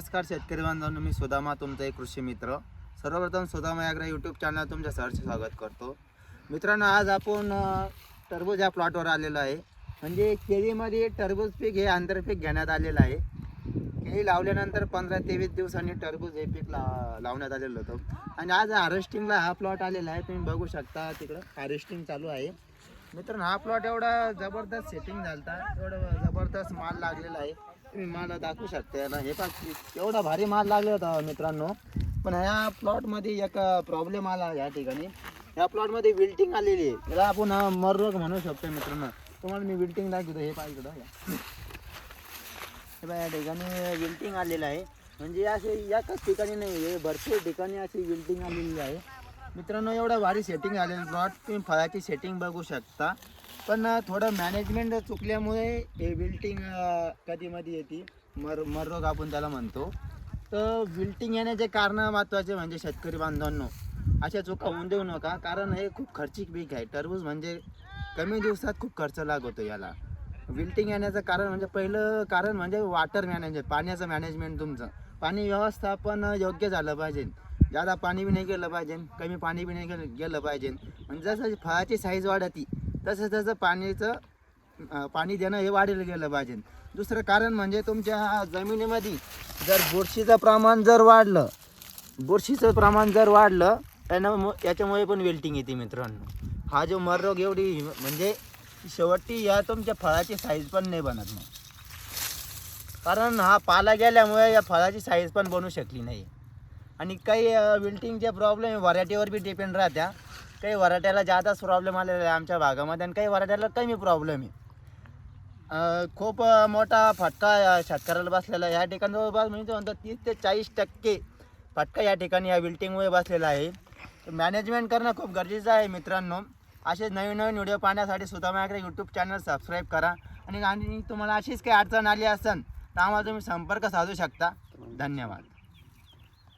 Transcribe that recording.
नमस्कार शेतकरी बांधवांनो मी सुदामा तुमचा एक कृषी मित्र. सर्वप्रथम सुदामा याग्रा यूट्यूब चॅनल तुमच्या सहर्ष स्वागत करतो. मित्रांनो आज आपण टरबूज या प्लॉटवर आलेलो आहे. म्हणजे केळीमध्ये टरबूज पीक हे आंतरपीक घेण्यात आलेलं आहे. केळी लावल्यानंतर पंधरा तेवीस दिवसांनी टरबूज हे पीक ला लावण्यात आलेलं होतं. आणि आज हार्वेस्टिंगला हा प्लॉट आलेला आहे. तुम्ही बघू शकता तिकडं हार्वेस्टिंग चालू आहे. मित्रांनो हा प्लॉट एवढा जबरदस्त सेटिंग झालता. एवढं जबरदस्त माल लागलेला आहे. तुम्ही मला दाखवू शकता याला हे पण एवढा भारी माल लागला होता मित्रांनो. पण ह्या प्लॉटमध्ये एक प्रॉब्लेम आला या ठिकाणी. या प्लॉटमध्ये विल्टिंग आलेली आहे. त्याला आपण मररोग म्हणू शकतो मित्रांनो. तुम्हाला मी विल्टिंग दाखवतो हे पाहिजे इकडं. हे बघा या ठिकाणी विल्टिंग आलेलं आहे. म्हणजे असे एकाच ठिकाणी नाही हे भरपूर ठिकाणी अशी विल्टिंग आलेली आहे. मित्रांनो एवढं भारी सेटिंग आलेलं प्लॉट तुम्ही फळाची सेटिंग बघू शकता. पण थोडं मॅनेजमेंट चुकल्यामुळे हे विल्टिंग कधीमध्ये येते. मर मररोग आपण त्याला म्हणतो. तर विल्टिंग येण्याचे कारण महत्त्वाचे म्हणजे शेतकरी बांधवांनो अशा चुका होऊन देऊ नका. कारण हे खूप खर्चिक पीक आहे. टरबूज म्हणजे कमी दिवसात खूप खर्च लागतो याला. विल्टिंग येण्याचं कारण म्हणजे पहिलं कारण म्हणजे वॉटर मॅनेजमेंट पाण्याचं मॅनेजमेंट तुमचं. पाणी व्यवस्थापन योग्य झालं पाहिजे. जादा पाणी बी नाही गेलं पाहिजे कमी पाणी बी नाही गेलं गेलं पाहिजे. म्हणजे जसं फळाची साईज वाढती तसं तसं पाण्याचं पाणी देणं हे वाढलं गेलं पाहिजे. दुसरं कारण म्हणजे तुमच्या जमिनीमध्ये जर बुरशीचं प्रमाण जर वाढलं बुरशीचं प्रमाण जर वाढलं त्यानं याच्यामुळे पण वेल्टिंग येते मित्रांनो. हा जो मररोग एवढी म्हणजे शेवटी या तुमच्या फळाची साईज पण नाही बनत मग. कारण हा पाला गेल्यामुळे या फळाची साईज पण बनू शकली नाही. आणि काही विल्टिंगचे प्रॉब्लेम व्हरायटीवर बी डिपेंड राहत्या. काही वराट्याला जादाच प्रॉब्लेम आलेला आहे आमच्या भागामध्ये आणि काही वराट्याला कमी प्रॉब्लेम आहे. खूप मोठा फटका या शेतकऱ्याला बसलेला आहे. या ठिकाणी जवळपास म्हणजे म्हणतो तीस ते चाळीस टक्के फटका या ठिकाणी या विल्टिंगमुळे बसलेला आहे. मॅनेजमेंट करणं खूप गरजेचं आहे मित्रांनो. असे नवीन नवीन व्हिडिओ पाहण्यासाठी सुद्धा माझ्याकडे यूट्यूब चॅनल सबस्क्राईब करा. आणि आणि तुम्हाला अशीच काही अडचण आली असेल तर आम्हाला तुम्ही संपर्क साधू शकता. धन्यवाद.